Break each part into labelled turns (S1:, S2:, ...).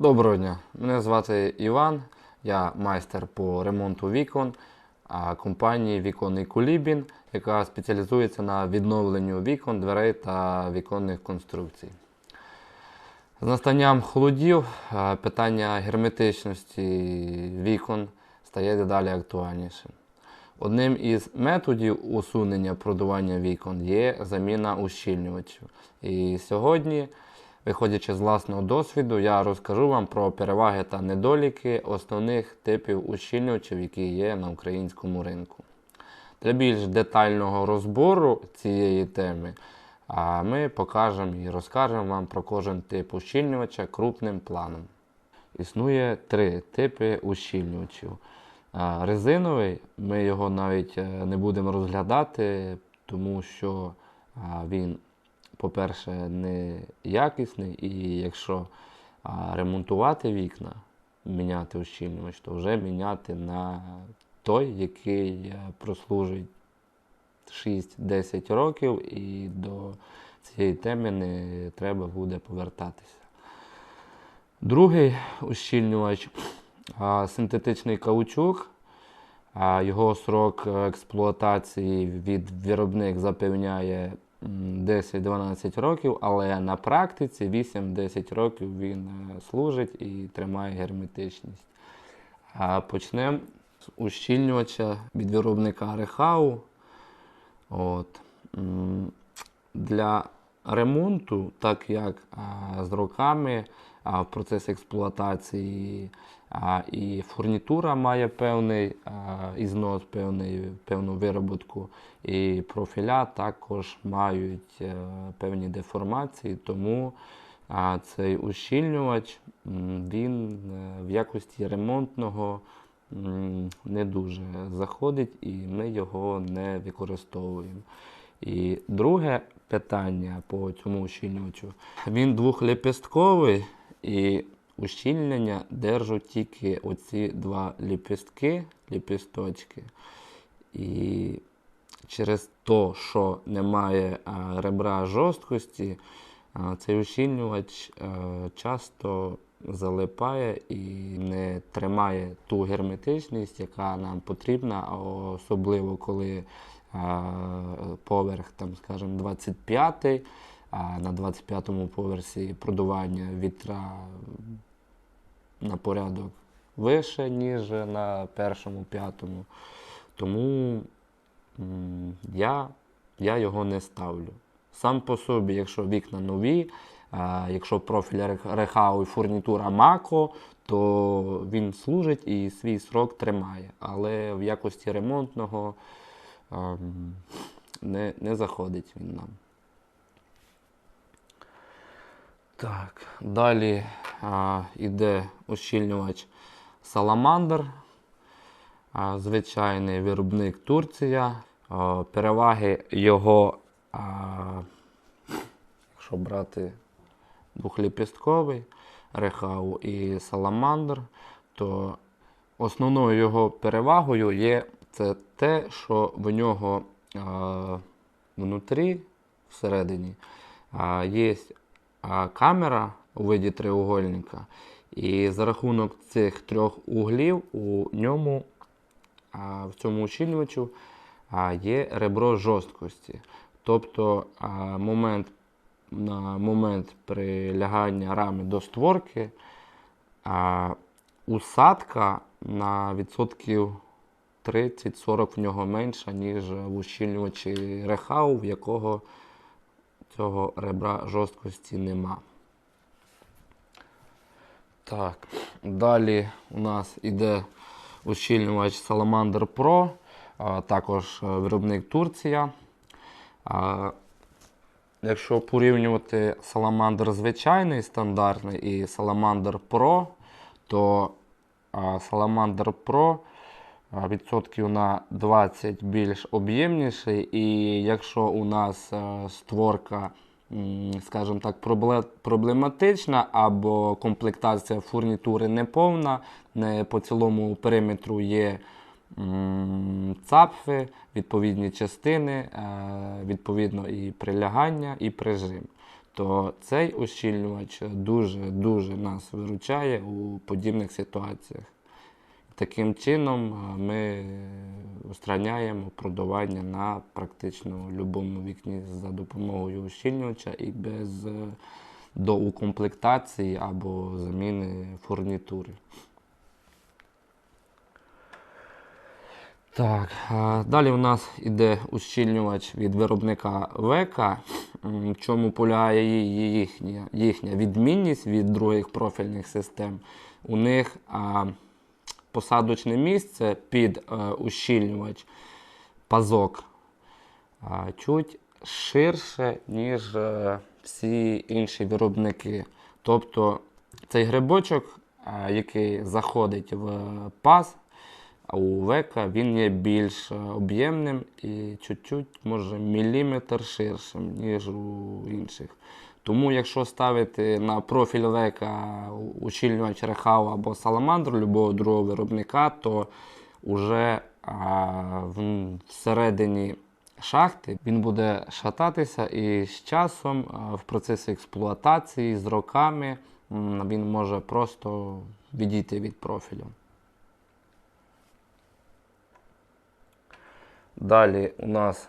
S1: Доброго дня, мене звати Іван, я майстер по ремонту вікон компанії Віконний Кулібін, яка спеціалізується на відновленню вікон, дверей та віконних конструкцій. З настанням холодів питання герметичності вікон стає дедалі актуальнішим. Одним із методів усунення продування вікон є заміна ущільнювачів. І сьогодні, виходячи з власного досвіду, я розкажу вам про переваги та недоліки основних типів ущільнювачів, які є на українському ринку. Для більш детального розбору цієї теми ми покажемо і розкажемо вам про кожен тип ущільнювача крупним планом. Існує три типи ущільнювачів. Резиновий, ми його навіть е, не будемо розглядати, тому що він, по-перше, не якісний, і якщо ремонтувати вікна, міняти ущільнювач, то вже міняти на той, який е, прослужить 6-10 років, і до цієї теми не треба буде повертатися. Другий ущільнювач синтетичний каучук. Його срок експлуатації від виробник запевняє 10-12 років, але на практиці 8-10 років він е, служить і тримає герметичність. А Почнемо з ущільнювача від виробника Рехау. От. Для ремонту, так як з роками в процесі експлуатації а, і фурнітура має певний а, ізнос, певний, певну вироботку, і профіля також мають е, певні деформації, тому а, цей ущільнювач він е, в якості ремонтного не дуже заходить і ми його не використовуємо. І друге питання по цьому ущільнювачу. Він двохлепестковий і ущільнення держать тільки оці два ліпістки, ліпісточки. І через те, що немає ребра жорсткості, цей ущільнювач часто залипає і не тримає ту герметичність, яка нам потрібна, особливо коли поверх, там, скажімо, 25 а на 25-му поверсі продування вітра на порядок вище, ніж на першому, п'ятому. Тому я, я його не ставлю. Сам по собі, якщо вікна нові, якщо профіль рехау і фурнітура мако, то він служить і свій срок тримає. Але в якості ремонтного ем, не, не заходить він нам. Так, далі а, іде ущільнювач Саламандр. А, звичайний виробник Турція. А, переваги його, а, якщо брати двохліпістковий рехау і саламандр, то основною його перевагою є це те, що в нього а, внутрі, всередині, а, є камера у виді треугольника. І за рахунок цих трьох углів у ньому в цьому ущільнювачу є ребро жорсткості. Тобто момент, на момент прилягання рами до створки усадка на відсотків 30-40 в нього менша, ніж в ущільнювачі рехау, в якого цього ребра жорсткості нема. Так, далі у нас іде ущільнювач Salamander Pro, також е, виробник Турція. Якщо порівнювати Salamander звичайний стандартний і Salamander Pro, то Salamander Pro відсотків на 20 більш об'ємніший. І якщо у нас е, створка, скажімо так, проблематична або комплектація фурнітури неповна, не по цілому периметру є цапфи, відповідні частини, е, відповідно і прилягання, і прижим. то цей ущільнювач дуже-дуже нас виручає у подібних ситуаціях. Таким чином е, ми устраняємо продування на практично будь-якому вікні за допомогою ущільнювача і без е, доукомплектації або заміни фурнітури. Так, далі у нас іде ущільнювач від виробника Века. В чому полягає їхня, їхня відмінність від других профільних систем. У них посадочне місце під е, ущільнювач пазок чуть ширше, ніж е, всі інші виробники. Тобто цей грибочок, а, який заходить в паз, у века він є більш е, об'ємним і чуть-чуть, може, міліметр ширшим, ніж у інших. Тому, якщо ставити на профіль века ущільнювач рехау або саламандру любого другого виробника, то вже а, всередині шахти він буде шататися і з часом в процесі експлуатації з роками він може просто відійти від профілю. Далі у нас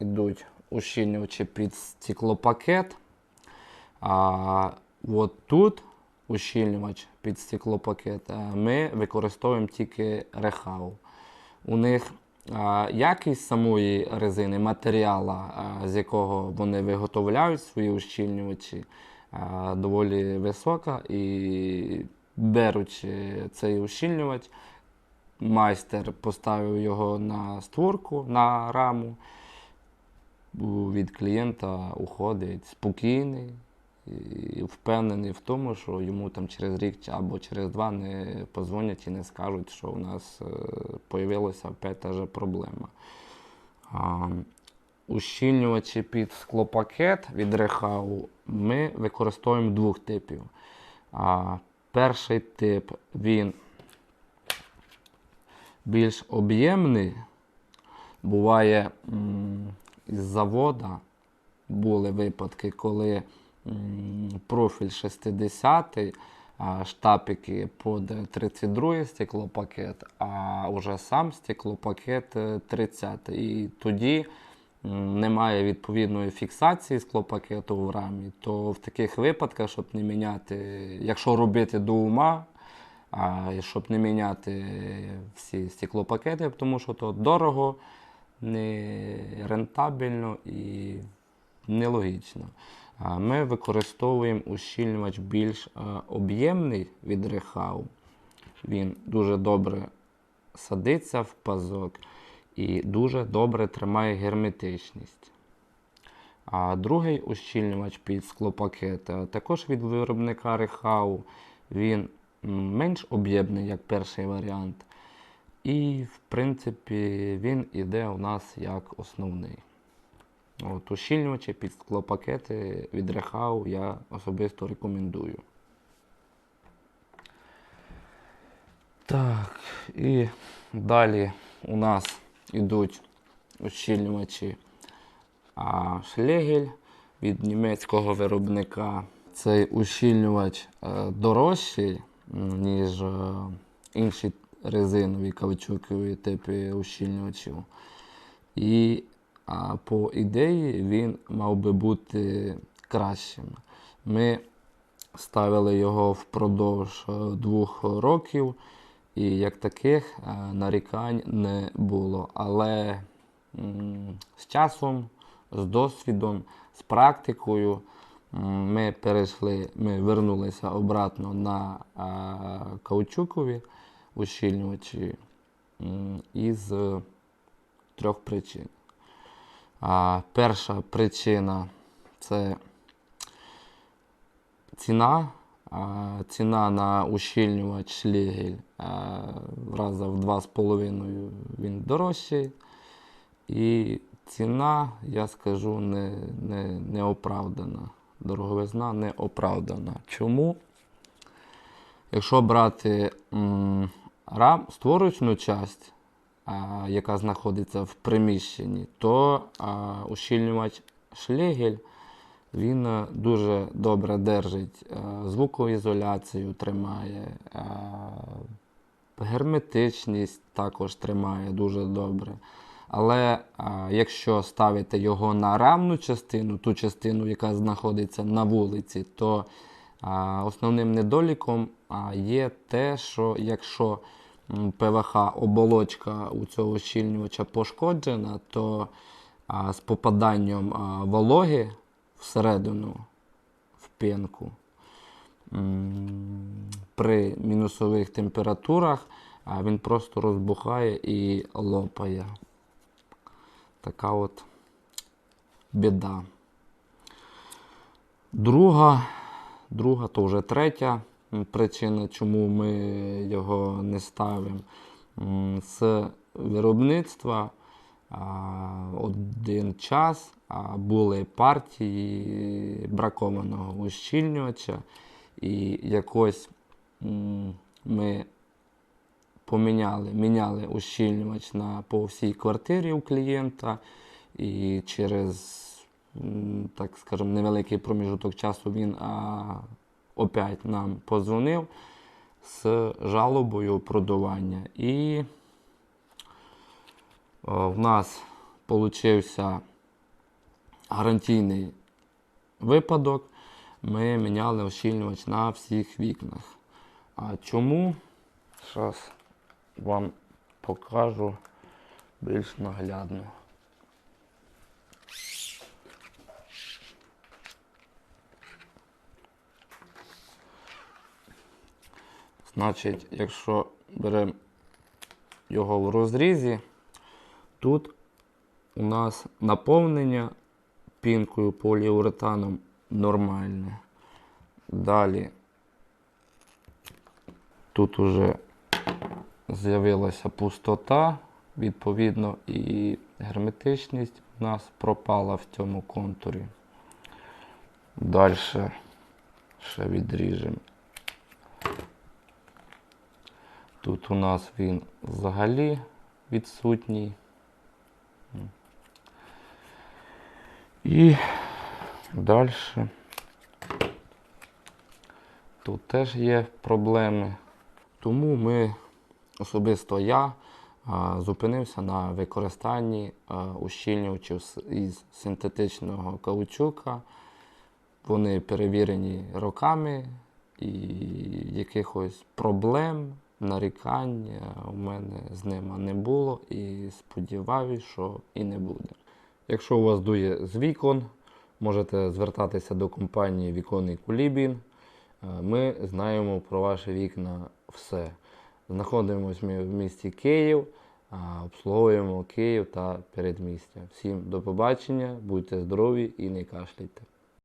S1: йдуть ущільнювачі під стеклопакет. А от тут ущільнювач під стеклопакет ми використовуємо тільки рехау. У них а, якість самої резини, матеріала, а, з якого вони виготовляють свої ущільнювачі, а, доволі висока. І беручи цей ущільнювач, майстер поставив його на створку, на раму. Від клієнта уходить спокійний і впевнений в тому, що йому там через рік або через два не позвонять і не скажуть, що у нас з'явилася опять та же проблема. А, ущільнювачі під склопакет від Рехау ми використовуємо двох типів. А, перший тип він більш об'ємний. Буває м, із завода були випадки, коли профіль 60 штапики під 32 стеклопакет, а вже сам стеклопакет е, 30. І тоді немає відповідної фіксації склопакету в рамі, то в таких випадках, щоб не міняти, якщо робити до ума, а щоб не міняти всі стеклопакети, тому що то дорого, не рентабельно і нелогічно. Ми використовуємо ущільнювач більш е, об'ємний від Рехау. Він дуже добре садиться в пазок і дуже добре тримає герметичність. А другий ущільнювач під склопакет також від виробника Рехау. Він менш об'ємний, як перший варіант. І, в принципі, він іде у нас як основний. От, ущільнювачі під склопакети від Рехау я особисто рекомендую. Так, і далі у нас йдуть ущільнювачі а, Шлегель від німецького виробника. Цей ущільнювач е, дорожчий, ніж е, інші резинові каучукові типи ущільнювачів. І а, по ідеї він мав би бути кращим. Ми ставили його впродовж е, двох років, і як таких е, нарікань не було. Але з часом, з досвідом, з практикою ми перейшли, ми вернулися обратно на е, каучукові ущільнювачі із трьох причин. А, перша причина це ціна. А, ціна на ущільнювач в раза в 2,5 він дорожчий. І ціна, я скажу, не, не, не оправдана. Дороговизна не оправдана. Чому? Якщо брати м, рам, створочну часть, яка знаходиться в приміщенні, то ущільнювач шлегель Він е, дуже добре держить е, звукоізоляцію, тримає, е, герметичність також тримає дуже добре. Але а, якщо ставити його на рамну частину, ту частину, яка знаходиться на вулиці, то а, основним недоліком а, є те, що якщо ПВХ оболочка у цього ущільнювача пошкоджена, то а, з попаданням а, вологи всередину в пінку при мінусових температурах а, він просто розбухає і лопає. Така от біда. Друга, друга, то вже третя причина, чому ми його не ставимо. З виробництва один час а, були партії бракованого ущільнювача, і якось ми поміняли, міняли ущільнювач на, по всій квартирі у клієнта, і через, так скажемо, невеликий проміжуток часу він опять нам позвонив з жалобою продування. І в нас получився гарантійний випадок. Ми міняли ощільнювач на всіх вікнах. А чому? Зараз вам покажу більш наглядно. Значить, якщо беремо його в розрізі, тут у нас наповнення пінкою поліуретаном нормальне. Далі тут уже з'явилася пустота, відповідно, і герметичність у нас пропала в цьому контурі. Далі ще відріжемо. Тут у нас він взагалі відсутній. І далі. Тут теж є проблеми. Тому ми, особисто я, зупинився на використанні ущільнювачів із синтетичного каучука. Вони перевірені роками і якихось проблем, нарікань у мене з ними не було і сподіваюся, що і не буде. Якщо у вас дує з вікон, можете звертатися до компанії Віконний Кулібін. Е, Ми знаємо про ваші вікна все. Знаходимося ми в місті Київ, обслуговуємо Київ та передмістя. Всім до побачення, будьте здорові і не кашляйте.